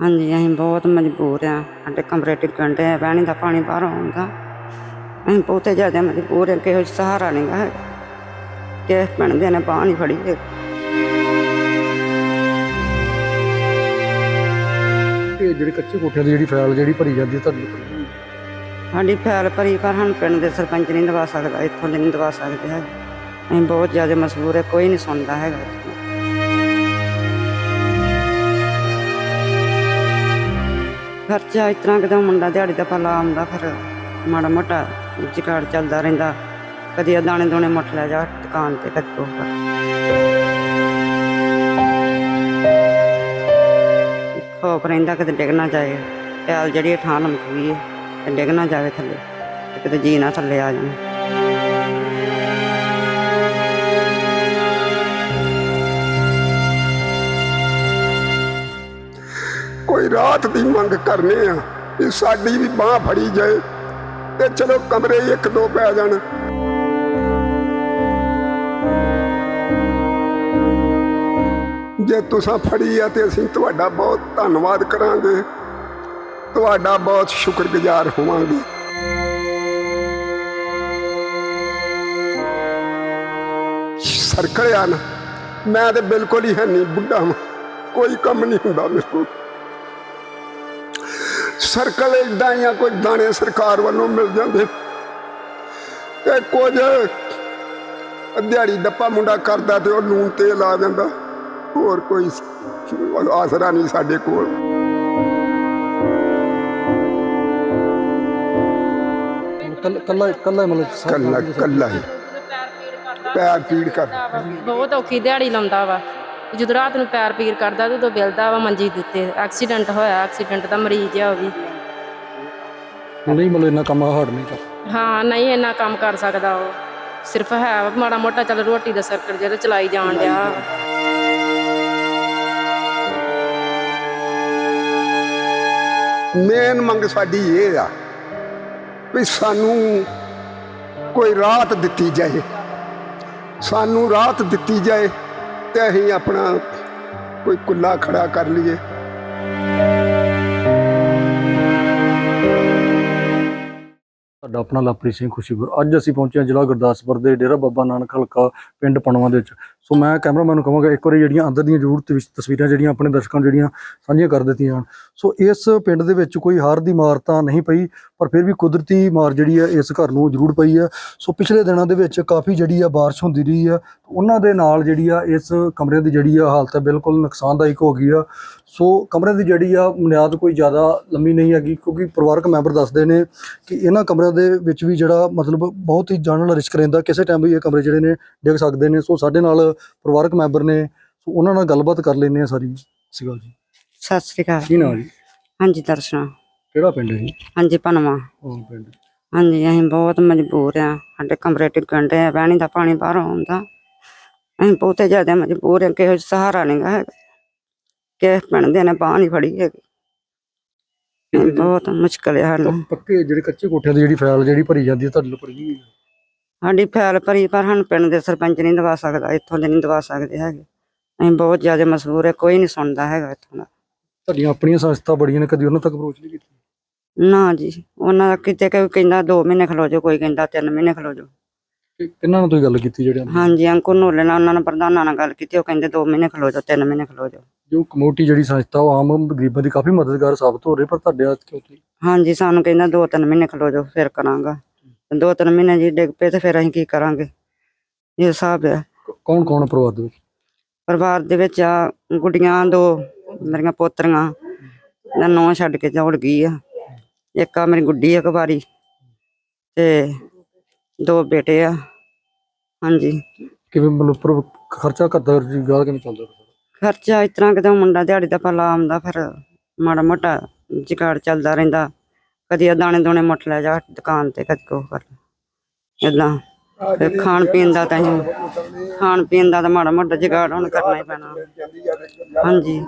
ਹਾਂਜੀ ਅਸੀਂ ਬਹੁਤ ਮਜਬੂਰ ਆ। ਸਾਡੇ ਕਮਰੇ ਟਿਕਣ ਦੇ ਪਾਣੀ ਦਾ ਪਾਣੀ ਬਾਹਰ ਆਉਂਦਾ ਅਸੀਂ ਬਹੁਤੇ ਜ਼ਿਆਦਾ ਮਜਬੂਰ ਆ ਕਿ ਸਹਾਰਾ ਨਹੀਂ ਗਾ ਕਿ ਪਿੰਡ ਦੇ ਨੇ ਬਾਂਹ ਨਹੀਂ ਫੜੀ ਇਹ ਜਿਹੜੇ ਕੱਚੇ ਕੋਠਿਆਂ ਦੀ ਜਿਹੜੀ ਫਾਈਲ ਜਿਹੜੀ ਭਰੀ ਜਾਂਦੀ ਹੈ ਤੁਹਾਡੇ ਸਾਡੀ ਫੈਲ ਭਰੀ ਪਰ ਸਾਨੂੰ ਪਿੰਡ ਦੇ ਸਰਪੰਚ ਨਹੀਂ ਦਵਾ ਸਕਦਾ ਇੱਥੋਂ ਦੇ ਨਹੀਂ ਦਵਾ ਸਕਦੇ ਹੈ ਅਸੀਂ ਬਹੁਤ ਜ਼ਿਆਦਾ ਮਜਬੂਰ ਹੈ ਕੋਈ ਨਹੀਂ ਸੁਣਦਾ ਹੈਗਾ। ਖਰਚਾ ਇਸ ਤਰ੍ਹਾਂ ਕਿਤੇ ਮੁੰਡਾ ਦਿਹਾੜੀ ਦਾ ਪਲਾ ਆਉਂਦਾ ਫਿਰ ਮਾੜਾ ਮੋਟਾ ਜਿਕਾੜ ਚੱਲਦਾ ਰਹਿੰਦਾ। ਕਦੀ ਆਹ ਦਾਣੇ ਦੋਣੇ ਮੁੱਠ ਲੈ ਜਾ, ਦੁਕਾਨ ਤੇ ਕਦੀ ਕੋਹ ਕਰ। ਰਹਿੰਦਾ ਕਦੇ ਡਿੱਗ ਨਾ ਜਾਏ। ਟੈਲ ਜਿਹੜੀ ਇਹ ਥਾਂ ਲਮਕ ਗਈ ਹੈ ਤੇ ਡਿੱਗ ਨਾ ਜਾਵੇ ਥੱਲੇ, ਤੇ ਕਿਤੇ ਜੀ ਨਾ ਥੱਲੇ ਆ ਜਾਵੇ। ਰਾਤ ਦੀ ਮੰਗ ਕਰਨੇ ਆ ਵੀ ਸਾਡੀ ਵੀ ਬਾਹ ਫੜੀ ਜਾਏ ਤੇ ਚਲੋ ਕਮਰੇ ਇੱਕ ਦੋ ਪੈ ਜਾਣ। ਜੇ ਤੁਸੀਂ ਫੜੀ ਆ ਤੇ ਅਸੀਂ ਤੁਹਾਡਾ ਬਹੁਤ ਧੰਨਵਾਦ ਕਰਾਂਗੇ। ਤੁਹਾਡਾ ਬਹੁਤ ਸ਼ੁਕਰਗੁਜ਼ਾਰ ਹੋਵਾਂਗੇ। ਸਰਕਲਿਆ ਨਾ ਮੈਂ ਤੇ ਬਿਲਕੁਲ ਹੀ ਹੈ ਨਹੀਂ, ਬੁੱਢਾ ਵਾਂ। ਕੋਈ ਕੰਮ ਨਹੀਂ ਹੁੰਦਾ ਮੇਰੇ ਕੋਲ। ਸਰਕਲ ਇਦਾਂ ਆ ਕੋਈ ਦਾਣੇ ਸਰਕਾਰ ਵੱਲੋਂ ਮਿਲ ਜਾਂਦੇ। ਤੇ ਕੁਝ ਦਿਹਾੜੀ ਡੱਪਾ ਮੁੰਡਾ ਕਰਦਾ ਤੇ ਉਹ ਲੂਣ ਤੇਲ ਆ ਜਾਂਦਾ ਹੋਰ ਕੋਈ ਆਸਰਾ ਨਹੀਂ ਸਾਡੇ ਕੋਲ। ਕੱਲਾ ਕੱਲਾ ਕੱਲਾ ਮਤਲਬ ਕੱਲਾ ਕੱਲਾ ਹੀ। ਪੈਰ ਪੀੜ ਕਰ ਬਹੁਤ ਔਖੀ ਦਿਹਾੜੀ ਲਾਉਂਦਾ ਵਾ। ਜਦੋਂ ਰਾਤ ਨੂੰ ਪੈਰ ਪੀਰ ਕਰਦਾ ਤੇ ਉਦੋਂ ਬਿਲਦਾ ਵਾ ਮੰਜੀ ਦੇ ਉੱਤੇ। ਐਕਸੀਡੈਂਟ ਹੋਇਆ ਐਕਸੀਡੈਂਟ ਦਾ ਮਰੀਜ਼ ਆ ਉਹ ਵੀ। ਨਹੀਂ ਮਤਲਬ ਇੰਨਾ ਕੰਮ ਹਾਰਡ ਨਹੀਂ ਕਰ। ਹਾਂ ਨਹੀਂ ਇੰਨਾ ਕੰਮ ਕਰ ਸਕਦਾ ਉਹ। ਸਿਰਫ ਹੈ ਵਾ ਮਾੜਾ ਮੋਟਾ ਚੱਲ ਰੋਟੀ ਦਾ ਸਰਕਲ ਜਿਹੜਾ ਚਲਾਈ ਜਾਣ ਡਿਆ। ਮੇਨ ਮੰਗ ਸਾਡੀ ਇਹ ਆ ਵੀ ਸਾਨੂੰ ਕੋਈ ਰਾਤ ਦਿੱਤੀ ਜਾਏ। ਸਾਨੂੰ ਰਾਤ ਦਿੱਤੀ ਜਾਏ। ਤੇ ਅਸੀਂ ਆਪਣਾ ਕੋਈ ਕੁੱਲਾ ਖੜਾ ਕਰ ਲਈਏ। ਸਾਡਾ ਆਪਣਾ ਲਵਪ੍ਰੀਤ ਸਿੰਘ ਖੁਸ਼ੀਪੁਰ। ਅੱਜ ਅਸੀਂ ਪਹੁੰਚੇ ਹਾਂ ਜ਼ਿਲ੍ਹਾ ਗੁਰਦਾਸਪੁਰ ਦੇ ਡੇਰਾ ਬਾਬਾ ਨਾਨਕ ਹਲਕਾ, ਪਿੰਡ ਪਣਵਾ ਦੇ ਵਿੱਚ। ਸੋ ਮੈਂ ਕੈਮਰਾਮੈਨ ਨੂੰ ਕਹਾਂਗਾ, ਇੱਕ ਵਾਰੀ ਜਿਹੜੀਆਂ ਅੰਦਰ ਦੀਆਂ ਜ਼ਰੂਰ ਤਵਿ- ਤਸਵੀਰਾਂ ਜਿਹੜੀਆਂ ਆਪਣੇ ਦਰਸ਼ਕਾਂ ਨੂੰ ਜਿਹੜੀਆਂ ਸਾਂਝੀਆਂ ਕਰ ਦਿੱਤੀਆਂ ਜਾਣ ਸੋ ਇਸ ਪਿੰਡ ਦੇ ਵਿੱਚ ਕੋਈ ਹਾਰ ਦੀ ਮਾਰ ਤਾਂ ਨਹੀਂ ਪਈ, ਪਰ ਫਿਰ ਵੀ ਕੁਦਰਤੀ ਮਾਰ ਜਿਹੜੀ ਹੈ ਇਸ ਘਰ ਨੂੰ ਜ਼ਰੂਰ ਪਈ ਹੈ। ਸੋ ਪਿਛਲੇ ਦਿਨਾਂ ਦੇ ਵਿੱਚ ਕਾਫੀ ਜਿਹੜੀ ਆ ਬਾਰਿਸ਼ ਹੁੰਦੀ ਰਹੀ ਆ ਉਹਨਾਂ ਦੇ ਨਾਲ ਜਿਹੜੀ ਆ ਇਸ ਕਮਰੇ ਦੀ ਜਿਹੜੀ ਆ ਹਾਲਤ ਹੈ ਬਿਲਕੁਲ ਨੁਕਸਾਨਦਾਇਕ ਹੋ ਗਈ ਆ। ਸੋ ਕਮਰੇ ਦੀ ਜਿਹੜੀ ਆ ਬੁਨਿਆਦ ਕੋਈ ਜ਼ਿਆਦਾ ਲੰਮੀ ਨਹੀਂ ਹੈਗੀ, ਕਿਉਂਕਿ ਪਰਿਵਾਰਕ ਮੈਂਬਰ ਦੱਸਦੇ ਨੇ ਕਿ ਇਹਨਾਂ ਕਮਰਿਆਂ ਦੇ ਵਿੱਚ ਵੀ ਜਿਹੜਾ ਮਤਲਬ ਬਹੁਤ ਹੀ ਜਾਣ ਵਾਲਾ ਰਿਸਕ ਰਹਿੰਦਾ, ਕਿਸੇ ਟਾਈਮ ਵੀ ਇਹ ਕਮਰੇ ਜਿਹੜੇ ਨੇ ਡਿੱਗ ਸਕਦੇ ਨੇ। ਸੋ ਸਾਡੇ ਨਾਲ ਪਰਿਵਾਰਕ ਮੈਂਬਰ ਨੇ ਸੋ ਉਹਨਾਂ ਨਾਲ ਗੱਲਬਾਤ ਕਰ ਲੈਂਦੇ ਆ ਸਾਰੀ। ਸਿਗਲ ਜੀ। ਸਤਿ ਸ੍ਰੀ ਅਕਾਲ। ਕੀ ਨਾਮ ਜੀ? ਹਾਂਜੀ ਦਰਸ਼ਨਾ। ਕਿਹੜਾ ਪਿੰਡ ਹੈ ਜੀ? ਹਾਂਜੀ ਪਨਵਾ ਉਹ ਪਿੰਡ? ਹਾਂਜੀ ਅਸੀਂ ਬਹੁਤ ਮਜਬੂਰ ਆ ਸਾਡੇ ਕਮਰੇ ਟਿਕਣ ਦੇ ਪਾਣੀ ਦਾ ਪਾਣੀ ਬਾਹਰ ਆਉਂਦਾ। ਅਸੀਂ ਬਹੁਤੇ ਜ਼ਿਆਦਾ ਮਜਬੂਰ ਆ ਕਿ ਸਹਾਰਾ ਨਹੀਂ ਹੈਗਾ। ਕਿ ਪਿੰਡ ਦੇ ਨੇ ਬਾਂਹ ਨਹੀਂ ਫੜੀ ਹੈਗੀ। ਬਹੁਤ ਮੁਸ਼ਕਲ ਹੈ ਸਾਨੂੰ ਪੱਕੇ ਜਿਹੜੇ ਕੱਚੇ ਕੋਠਿਆਂ ਦੀ ਜਿਹੜੀ ਫਾਈਲ ਜਿਹੜੀ ਭਰੀ ਜਾਂਦੀ ਹੈ ਤੁਹਾਡੇ ਕੋਲ ਜੀ। ਸਾਡੀ ਫੈਲ ਭਰੀ ਪਰ ਸਾਨੂੰ ਪਿੰਡ ਦੇ ਸਰਪੰਚ ਨਹੀਂ ਦਵਾ ਸਕਦਾ ਇੱਥੋਂ ਦੇ ਨਹੀਂ ਦਵਾ ਸਕਦੇ ਹੈਗੇ। ਅਸੀਂ ਬਹੁਤ ਜ਼ਿਆਦਾ ਮਜਬੂਰ ਹੈ ਕੋਈ ਨਹੀਂ ਸੁਣਦਾ ਹੈਗਾ ਇੱਥੋਂ ਦਾ। ਤੁਹਾਡੀਆਂ ਆਪਣੀਆਂ ਸੰਸਥਾ ਬੜੀਆਂ ਨੇ ਕਦੀ ਉਹਨਾਂ ਤੱਕ ਅਪਰੋਚ ਨਹੀਂ ਕੀਤੀ? ਨਾ ਜੀ ਉਹਨਾਂ ਦਾ ਕਿਤੇ ਕੋਈ ਕਹਿੰਦਾ 2 ਮਹੀਨੇ ਖਲੋ ਜਾਓ ਕੋਈ ਕਹਿੰਦਾ 3 ਮਹੀਨੇ ਖਲੋ ਜਾਓ। ਕਿ- ਕਿਹਨਾਂ ਨਾਲ ਤੁਸੀਂ ਗੱਲ ਕੀਤੀ ਜਿਹੜੇ ਹਾਂਜੀ ਅੰਕੁਰ ਨੋਲੇ ਨਾਲ ਉਹਨਾਂ ਨੇ ਪ੍ਰਧਾਨਾਂ ਨਾਲ ਗੱਲ ਕੀਤੀ ਉਹ ਕਹਿੰਦੇ 2 ਮਹੀਨੇ ਖਲੋ ਜਾਓ 3 ਮਹੀਨੇ ਖਲੋ ਜਾਓ। ਜੋ ਕਮੋਟੀ ਜਿਹੜੀ ਸੰਸਥਾ ਉਹ ਆਮ ਗਰੀਬਾਂ ਦੀ ਕਾਫੀ ਮਦਦਗਾਰ ਸਾਬਤ ਹੋ ਰਹੀ ਪਰ ਤੁਹਾਡੇ ਹੱਥ ਕਿਉਂ ਨਹੀਂ? ਹਾਂਜੀ ਸਾਨੂੰ ਕਹਿੰਦਾ 2-3 ਮਹੀਨੇ ਖਲੋ ਜਾਓ ਫਿਰ ਕਰਾਂਗਾ। 2-3 ਮਹੀਨੇ ਜੀ ਡਿੱਗ ਪਏ ਤੇ ਫਿਰ ਅਸੀਂ ਕੀ ਕਰਾਂਗੇ? ਇਹ ਹਿਸਾਬ ਹੈ। ਕੌਣ ਕੌਣ ਪਰਿਵਾਰ ਦੇ ਵਿੱਚ? ਪਰਿਵਾਰ ਦੇ ਵਿੱਚ ਆ ਗੁੱਡੀਆਂ ਦੋ ਮੇਰੀਆਂ ਪੋਤਰੀਆਂ ਦਾ ਨੌ ਛੱਡ ਕੇ ਦੌੜ ਗਈ ਆ। ਇੱਕ ਆ ਮੇਰੀ ਗੁੱਡੀ ਆ ਕੁਵਾਰੀ ਤੇ ਦੋ ਬੇਟੇ ਆ। ਹਾਂਜੀ। ਕਿਵੇਂ ਮਤਲਬ ਪਰ ਖਰਚਾ ਕਰਦਾ ਜੀ ਗਾਲ ਕਿਵੇਂ ਚੱਲਦਾ? ਖਰਚਾ ਇਸ ਤਰ੍ਹਾਂ ਕਿਤੇ ਮੁੰਡਾ ਦਿਹਾੜੀ ਦਾ ਪਲਾ ਆਉਂਦਾ ਫਿਰ ਮਾੜਾ ਮੋਟਾ ਜਿਕਾੜ ਚੱਲਦਾ ਰਹਿੰਦਾ। ਕਦੀ ਆਹ ਦਾਣੇ ਦੋਣੇ ਮੁੱਠ ਲੈ ਜਾ ਦੁਕਾਨ ਤੇ ਕਦੀ ਕੋਹ ਕਰ ਤੇ ਖਾਣ ਪੀਣ ਦਾ ਤਾਂ ਅਸੀਂ ਖਾਣ ਪੀਣ ਦਾ ਤਾਂ ਮਾੜਾ ਮੋਟਾ ਜੁਗਾੜ ਹੁਣ ਕਰਨਾ ਹੀ ਪੈਣਾ। ਹਾਂਜੀ।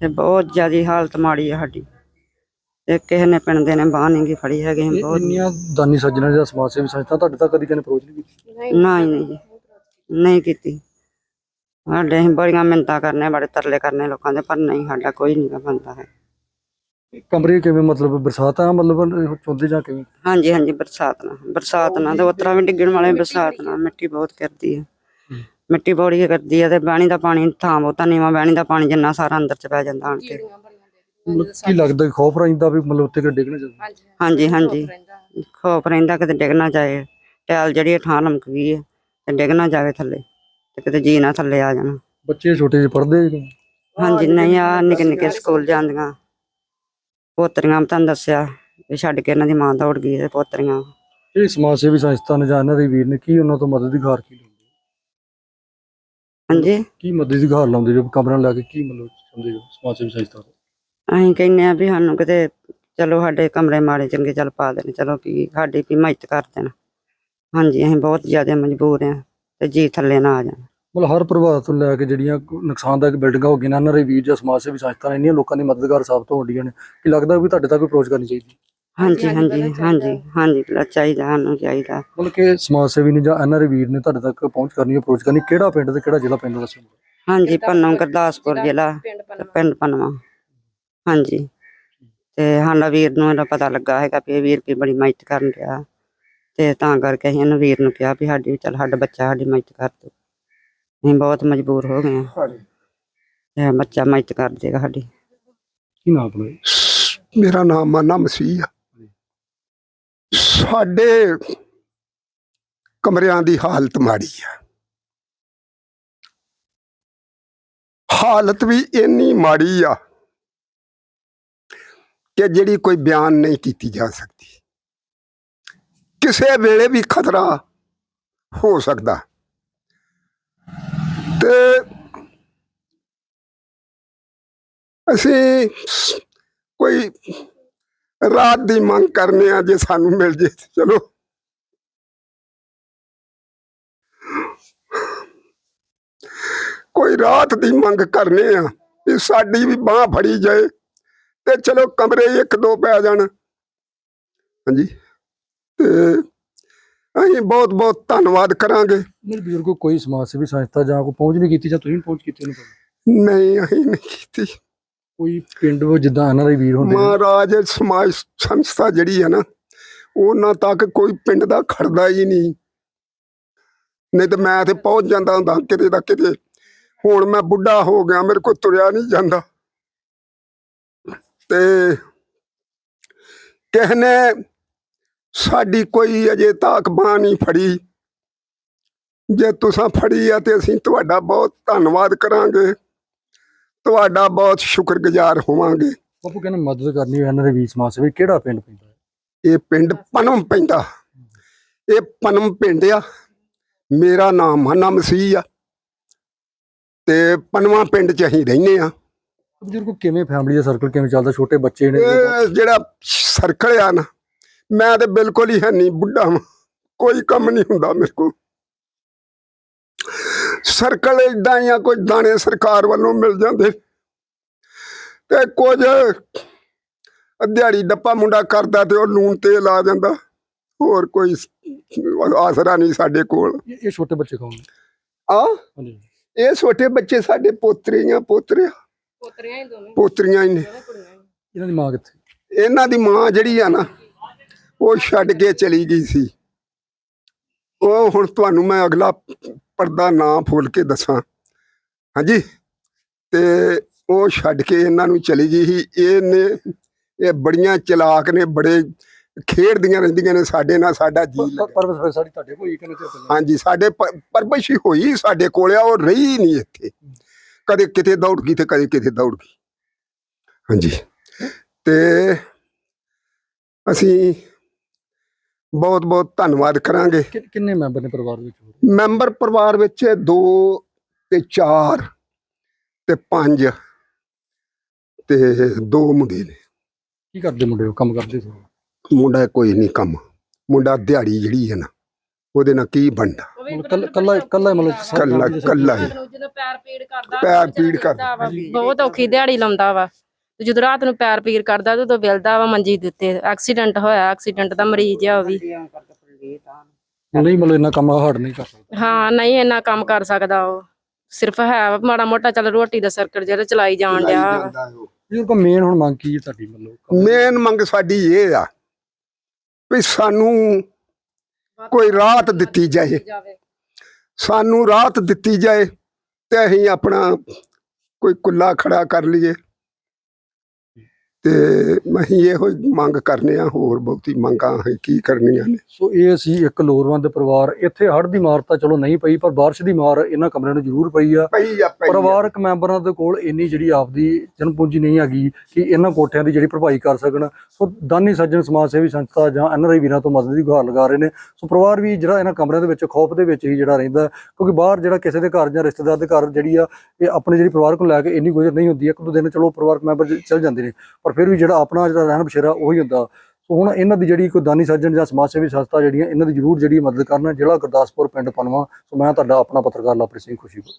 ਤੇ ਬਹੁਤ ਜ਼ਿਆਦੀ ਹਾਲਤ ਮਾੜੀ ਆ ਸਾਡੀ। ਤੇ ਕਿਸੇ ਨੇ ਪਿੰਡ ਦੇ ਨੇ ਬਾਹ ਨਹੀਂ ਗੀ ਫੜੀ ਹੈਗੀ ਬਹੁਤ ਇੰਨੀਆਂ ਦਾਨੀ ਸੱਜਣਾ ਜਾਂ ਸਮਾਜ ਸੇਵੀ ਸੰਸਥਾ ਤੁਹਾਡੇ ਤੱਕ ਕਦੀ ਕਿਨੇ ਅਪਰੋਚ ਨਹੀਂ ਕੀਤੀ? ਨਹੀਂ ਜੀ, ਨਹੀਂ ਕੀਤੀ। ਸਾਡੇ ਬੜੀਆਂ ਮਿੰਤਾਂ ਕਰਨੇ ਬੜੇ ਤਰਲੇ ਕਰਨੇ ਲੋਕਾਂ ਦੇ ਪਰ ਨਹੀਂ ਸਾਡਾ ਕੋਈ ਨਹੀਂ ਬੰਦਾ ਹੈ। ਕਮਰੇ ਕਿਵੇਂ ਮਤਲਬ ਬਰਸਾਤ ਆ ਮਤਲਬ ਚੁੰਦੇ ਜਾਂ ਕਿਵੇਂ? ਹਾਂਜੀ ਹਾਂਜੀ ਬਰਸਾਤ ਨਾਲ ਬਰਸਾਤ ਨਾਲ ਤੇ ਉਤਰਾ ਵੀ ਡਿੱਗਣ ਵਾਲੇ ਬਰਸਾਤ ਨਾਲ ਮਿੱਟੀ ਬਹੁਤ ਕਰਦੀ ਹੈ। ਮਿੱਟੀ ਬੜੀ ਕਰਦੀ ਹੈ ਤੇ ਬਾਣੀ ਦਾ ਪਾਣੀ ਥਾਂ ਬਹੁਤਾ ਨੀਵਾਂ ਬਾਣੀ ਦਾ ਪਾਣੀ ਜਿੰਨਾ ਸਾਰਾ ਅੰਦਰ ਚ ਪੈ ਜਾਂਦਾ ਆਣ ਕੇ। ਕੀ ਲੱਗਦਾ ਖੌਫ ਰਹਿੰਦਾ ਵੀ ਮਤਲਬ ਉੱਤੇ ਕਿ ਡਿੱਗਣਾ ਚਾਹੀਦਾ? ਹਾਂਜੀ ਹਾਂਜੀ। ਖੌਫ ਰਹਿੰਦਾ ਕਿਤੇ ਡਿੱਗ ਨਾ ਜਾਏ ਟੈਲ ਜਿਹੜੀ ਠਾਂ ਲਮਕ ਗਈ ਹੈ ਤੇ ਡਿੱਗ ਨਾ ਜਾਵੇ ਥੱਲੇ ਤੇ ਕਿਤੇ ਜੀ ਨਾ ਥੱਲੇ ਆ ਜਾਣਾ। ਬੱਚੇ ਛੋਟੇ ਜਿਹੇ ਪੜ੍ਹਦੇ ਹਾਂਜੀ ਨਹੀਂ ਆ ਨਿੱਕੇ ਨਿੱਕੇ ਸਕੂਲ ਜਾਂਦੀਆਂ। ਪੋਤਰੀਆਂ ਮੈਂ ਤੁਹਾਨੂੰ ਦੱਸਿਆ ਵੀ ਛੱਡ ਕੇ ਇਹਨਾਂ ਦੀ ਮਾਂ ਦੌੜ ਗਈ ਤੇ ਪੋਤਰੀਆਂ। ਇਹ ਸਮਾਜ ਸੇਵੀ ਸੰਸਥਾ ਨੇ ਜਾਂ ਇਹਨਾਂ ਦੇ ਵੀਰ ਨੇ ਕੀ ਉਹਨਾਂ ਤੋਂ ਮਦਦ ਦੀ ਗੁਹਾਰ ਕੀ ਲਾਉਂਦੇ? ਹਾਂਜੀ? ਕੀ ਮਦਦ ਦੀ ਗੁਹਾਰ ਲਾਉਂਦੇ ਜੋ ਕਮਰਾ ਲੈ ਕੇ ਕੀ ਮਤਲਬ ਚਾਹੁੰਦੇ ਜੋ ਸਮਾਜ ਸੇਵੀ ਸੰਸਥਾ ਤੋਂ? ਅਸੀਂ ਕਹਿੰਨੇ ਆ ਵੀ ਸਾਨੂੰ ਕਿਤੇ ਚਲੋ ਸਾਡੇ ਕਮਰੇ ਮਾੜੇ ਚੰਗੇ ਚੱਲ ਪਾ ਦੇਣ ਚਲੋ ਵੀ ਸਾਡੀ ਵੀ ਮਦਦ ਕਰ ਦੇਣ। ਹਾਂਜੀ ਅਸੀਂ ਬਹੁਤ ਜ਼ਿਆਦਾ ਮਜਬੂਰ ਆ ਤੇ ਜੀ ਥੱਲੇ ਨਾ ਆ ਜਾਣ। ਮਤਲਬ ਹਰ ਪ੍ਰਭਾਵ ਤੋਂ ਲੈ ਕੇ ਜਿਹੜੀਆਂ ਨੁਕਸਾਨਦਾਇਕ ਬਿਲਡਿੰਗਾਂ ਹੋ ਗਈਆਂ ਨੇ, ਇਹਨਾਂ ਦੇ ਵੀਰ ਜਾਂ ਸਮਾਜ ਸੇਵੀ ਸੰਸਥਾ ਨੇ ਇੰਨੀਆਂ ਲੋਕਾਂ ਦੀ ਮਦਦਗਾਰ ਸਾਬਤ ਹੋਣ ਡੀਆਂ ਨੇ ਕੀ ਲੱਗਦਾ ਵੀ ਤੁਹਾਡੇ ਤੱਕ ਵੀ ਅਪਰੋਚ ਕਰਨੀ ਚਾਹੀਦੀ। ਹਾਂਜੀ ਹਾਂਜੀ ਹਾਂਜੀ ਹਾਂਜੀ ਪਹਿਲਾਂ ਚਾਹੀਦਾ ਸਾਨੂੰ ਚਾਹੀਦਾ। ਮਤਲਬ ਕਿ ਸਮਾਜ ਸੇਵੀ ਨੇ ਜਾਂ ਦੇ ਵੀਰ ਨੇ ਤੁਹਾਡੇ ਤੱਕ ਪਹੁੰਚ ਕਰਨੀ ਅਪਰੋਚ ਕਰਨੀ ਕਿਹੜਾ ਪਿੰਡ ਤੇ ਕਿਹੜਾ ਜ਼ਿਲ੍ਹਾ ਪਿੰਡ ਦੱਸੋ? ਹਾਂਜੀ ਪੰਨਮ ਗੁਰਦਾਸਪੁਰ ਜ਼ਿਲ੍ਹਾ ਪਿੰਡ ਪਨਵਾ। ਹਾਂਜੀ। ਤੇ ਸਾਡਾ ਵੀਰ ਨੂੰ ਇਹਦਾ ਪਤਾ ਲੱਗਾ ਹੈਗਾ ਵੀ ਇਹ ਵੀਰ ਵੀ ਬੜੀ ਮਦਦ ਕਰਨ ਰਿਹਾ ਤੇ ਤਾਂ ਕਰਕੇ ਅਸੀਂ ਇਹਨੂੰ ਵੀਰ ਨੂੰ ਕਿਹਾ ਵੀ ਸਾਡੀ ਚੱਲ ਸਾਡਾ ਬੱਚਾ ਸਾਡੀ ਮਦਦ ਕਰ ਦੋ। ਅਸੀਂ ਬਹੁਤ ਮਜਬੂਰ ਹੋ ਗਏ ਹਾਂ। ਤੇ ਬੱਚਾ ਮਦਦ ਕਰ ਦੇਗਾ ਸਾਡੀ। ਕੀ ਨਾਮ ਆਪਣਾ ਜੀ? ਮੇਰਾ ਨਾਮ ਮਾਨਾ ਮਸੀਹ ਆ। ਸਾਡੇ ਕਮਰਿਆਂ ਦੀ ਹਾਲਤ ਮਾੜੀ ਆ। ਹਾਲਤ ਵੀ ਇੰਨੀ ਮਾੜੀ ਆ ਕਿ ਜਿਹੜੀ ਕੋਈ ਬਿਆਨ ਨਹੀਂ ਕੀਤੀ ਜਾ ਸਕਦੀ। ਕਿਸੇ ਵੇਲੇ ਵੀ ਖਤਰਾ ਹੋ ਸਕਦਾ। ਤੇ ਅਸੀਂ ਕੋਈ ਰਾਤ ਦੀ ਮੰਗ ਕਰਨੇ ਆ ਜੇ ਸਾਨੂੰ ਮਿਲ ਜੇ, ਚਲੋ। ਕੋਈ ਰਾਤ ਦੀ ਮੰਗ ਕਰਨੇ ਆ ਵੀ ਸਾਡੀ ਵੀ ਬਾਹ ਫੜੀ ਜਾਏ ਤੇ ਚਲੋ ਕਮਰੇ ਇੱਕ ਦੋ ਪੈ ਜਾਣ। ਹਾਂਜੀ। ਤੇ ਅਸੀਂ ਬਹੁਤ ਬਹੁਤ ਧੰਨਵਾਦ ਕਰਾਂਗੇ। ਮੇਰੇ ਬਜ਼ੁਰਗੋ ਕੋਈ ਸਮਾਜ ਸੇਵੀ ਸੰਸਥਾ ਜਾਂ ਕੋਈ ਪਹੁੰਚ ਨਹੀਂ ਕੀਤੀ ਜਾਂ ਤੁਸੀਂ ਪਹੁੰਚ ਕੀਤੀ ਉਹਨਾਂ ਨਹੀਂ ਅਸੀਂ ਨਹੀਂ ਕੀਤੀ। ਕੋਈ ਪਿੰਡ ਵਿੱਚ ਜਿੱਦਾਂ ਇਹਨਾਂ ਦੇ ਵੀਰ ਹੁੰਦੇ ਨੇ? ਮਹਾਰਾਜ ਸਮਾਜ ਸੰਸਥਾ ਜਿਹੜੀ ਹੈ ਨਾ ਉਹਨਾਂ ਤੱਕ ਕੋਈ ਪਿੰਡ ਦਾ ਖੜਦਾ ਹੀ ਨਹੀਂ। ਨਹੀਂ ਤੇ ਮੈਂ ਤੇ ਪਹੁੰਚ ਜਾਂਦਾ ਹੁੰਦਾ ਕਿਤੇ ਦਾ ਕਿਤੇ। ਹੁਣ ਮੈਂ ਬੁੱਢਾ ਹੋ ਗਿਆ ਮੇਰੇ ਕੋਲ ਤੁਰਿਆ ਨਹੀਂ ਜਾਂਦਾ। ਤੇ ਕਹਿਨੇ ਸਾਡੀ ਕੋਈ ਅਜੇ ਤੱਕ ਬਾਂਹ ਨਹੀਂ ਫੜੀ। ਜੇ ਤੁਸੀਂ ਫੜੀ ਆ ਤੇ ਅਸੀਂ ਤੁਹਾਡਾ ਬਹੁਤ ਧੰਨਵਾਦ ਕਰਾਂਗੇ। ਤੁਹਾਡਾ ਬਹੁਤ ਸ਼ੁਕਰਗੁਜ਼ਾਰ ਹੋਵਾਂਗੇ। ਬਾਪੂ ਕਹਿੰਦੇ ਮਦਦ ਕਰਨੀ ਹੋਵੇ ਇਹਨਾਂ ਦੇ ਵੀਰ ਸਮਾਜ ਸੇਵੀ? ਕਿਹੜਾ ਪਿੰਡ ਪੈਂਦਾ? ਹੈ ਇਹ ਪਿੰਡ ਪਨਮ ਪੈਂਦਾ। ਇਹ ਪਨਮ ਪਿੰਡ ਆ। ਮੇਰਾ ਨਾਮ ਮਾਨਾ ਮਸੀਹ ਆ। ਤੇ ਪਨਵਾ ਪਿੰਡ ਚ ਅਸੀਂ ਰਹਿੰਦੇ ਆ। ਬਜ਼ੁਰਗੋ ਕਿਵੇਂ ਫੈਮਿਲੀ ਦਾ ਸਰਕਲ ਕਿਵੇਂ ਚੱਲਦਾ? ਛੋਟੇ ਬੱਚੇ ਨੇ ਜਿਹੜਾ ਸਰਕਲ ਆ ਨਾ ਮੈਂ ਤੇ ਬਿਲਕੁਲ ਹੀ ਹੈ ਨਹੀਂ ਬੁੱਢਾ ਵਾਂ। ਕੋਈ ਕੰਮ ਨਹੀਂ ਹੁੰਦਾ ਮੇਰੇ ਕੋਲ। ਸਰਕਲ ਇਦਾਂ ਹੀ ਆ ਕੋਈ ਦਾਣੇ ਸਰਕਾਰ ਵੱਲੋਂ ਮਿਲ ਜਾਂਦੇ। ਤੇ ਕੁਝ ਦਿਹਾੜੀ ਡੱਪਾ ਮੁੰਡਾ ਕਰਦਾ ਤੇ ਉਹ ਲੂਣ ਤੇਲ ਆ ਜਾਂਦਾ ਹੋਰ ਕੋਈ ਆਸਰਾ ਨਹੀਂ ਸਾਡੇ ਕੋਲ। ਇਹ ਛੋਟੇ ਬੱਚੇ ਕੌਣ ਨੇ? ਆ? ਇਹ ਛੋਟੇ ਬੱਚੇ ਸਾਡੇ ਪੋਤਰੀਆਂ ਪੋਤਰੇ ਪੋਤਰੀਆਂ ਹੀ ਦੋਵੇਂ। ਪੋਤਰੀਆਂ ਹੀ ਨੇ। ਇਹਨਾਂ ਦੀ ਮਾਂ ਕਿੱਥੇ? ਇਹਨਾਂ ਦੀ ਮਾਂ ਜਿਹੜੀ ਆ ਨਾ ਉਹ ਛੱਡ ਕੇ ਚਲੀ ਗਈ ਸੀ। ਉਹ ਹੁਣ ਤੁਹਾਨੂੰ ਮੈਂ ਅਗਲਾ ਪਰਦਾ ਨਾ ਫੋਲ ਕੇ ਦੱਸਾਂ। ਹਾਂਜੀ। ਤੇ ਉਹ ਛੱਡ ਕੇ ਇਹਨਾਂ ਨੂੰ ਚਲੀ ਗਈ ਸੀ। ਇਹਨੇ ਇਹ ਬੜੀਆਂ ਚਲਾਕ ਨੇ ਬੜੇ ਖੇਡਦੀਆਂ ਰਹਿੰਦੀਆਂ ਨੇ ਸਾਡੇ ਨਾਲ ਸਾਡਾ ਜੀ ਪਰਵਸ ਸਾਡੀ ਤੁਹਾਡੇ ਕੋਈ ਪਹਿਲਾਂ? ਹਾਂਜੀ ਸਾਡੇ ਪ- ਪਰਵਰਿਸ਼ ਹੀ ਹੋਈ ਸਾਡੇ ਕੋਲ ਆ ਉਹ ਰਹੀ ਨਹੀਂ ਇੱਥੇ। ਕਦੇ ਕਿਤੇ ਦੌੜ ਗਈ ਤੇ ਕਦੇ ਕਿਤੇ ਦੌੜ ਗਈ। ਹਾਂਜੀ। ਤੇ ਅਸੀਂ ਬਹੁਤ ਬਹੁਤ ਧੰਨਵਾਦ ਕਰਾਂਗੇ। ਕਿ- ਕਿੰਨੇ ਮੈਂਬਰ ਨੇ ਪਰਿਵਾਰ ਵਿੱਚ? ਹੋਰ? ਮੈਂਬਰ ਪਰਿਵਾਰ ਵਿੱਚ ਦੋ ਤੇ ਚਾਰ ਤੇ ਪੰਜ ਤੇ ਦੋ ਮੁੰਡੇ ਨੇ। ਕੀ ਕਰਦੇ ਮੁੰਡੇ ਉਹ? ਕੰਮ ਕਰਦੇ ਸੀ? ਮੁੰਡਾ ਕੋਈ ਨਹੀਂ ਕੰਮ। ਮੁੰਡਾ ਦਿਹਾੜੀ ਜਿਹੜੀ ਹੈ ਨਾ ਉਹਦੇ ਨਾਲ ਕੀ ਬਣਦਾ? ਮਤਲਬ ਕੱਲਾ ਕੱਲਾ ਕੱਲਾ ਹੀ ਮਤਲਬ ਸਾਰੀ ਕੱਲਾ ਕੱਲਾ ਹੀ। ਜਦੋਂ ਪੈਰ ਪੀੜ ਕਰਦਾ ਪੈਰ ਪੀੜ ਕਰ- ਵਿਲਦਾ ਵਾ, ਬਹੁਤ ਔਖੀ ਦਿਹਾੜੀ ਲਾਉਂਦਾ ਵਾ। ਤੇ ਜਦੋਂ ਰਾਤ ਨੂੰ ਪੈਰ ਪੀੜ ਕਰਦਾ ਤੇ ਉਦੋਂ ਵਿਲਦਾ ਵਾ ਮੰਜੀ ਦੇ ਉੱਤੇ। ਐਕਸੀਡੈਂਟ ਹੋਇਆ ਐਕਸੀਡੈਂਟ ਦਾ ਮਰੀਜ਼ ਆ ਉਹ ਵੀ। ਨਹੀਂ ਮਤਲਬ ਇੰਨਾ ਕੰਮ ਹਾਰਡ ਨਹੀਂ ਕਰ ਸਕਦਾ। ਹਾਂ ਨਹੀਂ ਇੰਨਾ ਕੰਮ ਕਰ ਸਕਦਾ ਉਹ। ਸਿਰਫ ਹੈ ਮਾੜਾ ਮੋਟਾ ਚੱਲ ਰੋਟੀ ਦਾ ਸਰਕਲ ਜਿਹੜਾ ਚਲਾਈ ਜਾਣ ਡਿਆ। ਇਹ ਕੋ ਮੇਨ ਹੁਣ ਮੰਗ ਕੀ ਹੈ ਤੁਹਾਡੀ ਮਤਲਬ? ਮੇਨ ਮੰਗ ਸਾਡੀ ਇਹ ਆ ਵੀ ਸਾਨੂੰ ਕੋਈ ਰਾਹਤ ਦਿੱਤੀ ਜਾਏ। ਸਾਨੂੰ ਰਾਹਤ ਦਿੱਤੀ ਜਾਏ ਤੇ ਅਸੀਂ ਆਪਣਾ ਕੋਈ ਕੁੱਲਾ ਖੜਾ ਕਰ ਲਈਏ। ਤੇ ਅਸੀਂ ਇਹੋ ਹੀ ਮੰਗ ਕਰਨੇ ਆ ਹੋਰ ਬਹੁਤੀ ਮੰਗਾਂ ਅਸੀਂ ਕੀ ਕਰਨੀਆਂ ਨੇ। ਸੋ ਇਹ ਸੀ ਇੱਕ ਲੋੜਵੰਦ ਪਰਿਵਾਰ ਇੱਥੇ ਹੜ੍ਹ ਦੀ ਮਾਰ ਤਾਂ ਚਲੋ ਨਹੀਂ ਪਈ ਪਰ ਬਾਰਿਸ਼ ਦੀ ਮਾਰ ਇਹਨਾਂ ਕਮਰਿਆਂ ਨੂੰ ਜ਼ਰੂਰ ਪਈ ਆ। ਪਈ ਆ ਪਈ ਆ। ਪਰਿਵਾਰਕ ਮੈਂਬਰਾਂ ਦੇ ਕੋਲ ਇੰਨੀ ਜਿਹੜੀ ਆਪਦੀ ਜਨ ਪੂੰਜੀ ਨਹੀਂ ਹੈਗੀ ਕਿ ਇਹਨਾਂ ਕੋਠਿਆਂ ਦੀ ਜਿਹੜੀ ਭਰਪਾਈ ਕਰ ਸਕਣ। ਸੋ ਦਾਨੀ ਸੱਜਣ ਸਮਾਜ ਸੇਵੀ ਸੰਸਥਾ ਜਾਂ ਐਨਆਰਆਈ ਵੀਰਾਂ ਤੋਂ ਮਦਦ ਦੀ ਗੁਹਾਰ ਲਗਾ ਰਹੇ ਨੇ। ਸੋ ਪਰਿਵਾਰ ਵੀ ਜਿਹੜਾ ਇਹਨਾਂ ਕਮਰਿਆਂ ਦੇ ਵਿੱਚ ਖੌਫ ਦੇ ਵਿੱਚ ਹੀ ਜਿਹੜਾ ਰਹਿੰਦਾ ਕਿਉਂਕਿ ਬਾਹਰ ਜਿਹੜਾ ਕਿਸੇ ਦੇ ਘਰ ਜਾਂ ਰਿਸ਼ਤੇਦਾਰ ਦੇ ਘਰ ਜਿਹੜੀ ਆ ਇਹ ਆਪਣੀ ਜਿਹੜੀ ਪਰਿਵਾਰ ਕੋਲ ਲੈ ਕੇ ਇੰਨੀ ਗੁਜ਼ਰ ਨਹੀਂ ਹੁੰਦੀ ਇੱਕ ਦੋ ਦਿਨ ਚਲੋ ਪਰਿਵਾਰਕ ਮੈਂਬਰ ਚਲ ਜਾਂਦੇ ਨੇ। ਪਰ ਫਿਰ ਵੀ ਜਿਹੜਾ ਆਪਣਾ ਜਿਹੜਾ ਰਹਿਣ ਬਸੇਰਾ ਉਹੀ ਹੁੰਦਾ। ਸੋ ਹੁਣ ਇਹਨਾਂ ਦੀ ਜਿਹੜੀ ਕੋਈ ਦਾਨੀ ਸੱਜਣ ਜਾਂ ਸਮਾਜ ਸੇਵੀ ਸੰਸਥਾ ਜਿਹੜੀਆਂ, ਇਹਨਾਂ ਦੀ ਜ਼ਰੂਰ ਜਿਹੜੀ ਮਦਦ ਕਰਨ ਜਿਹੜਾ ਗੁਰਦਾਸਪੁਰ, ਪਿੰਡ ਪਨਵਾ। ਸੋ ਮੈਂ ਤੁਹਾਡਾ ਆਪਣਾ ਪੱਤਰਕਾਰ ਲਵਪ੍ਰੀਤ ਸਿੰਘ ਖੁਸ਼ੀਪੁਰ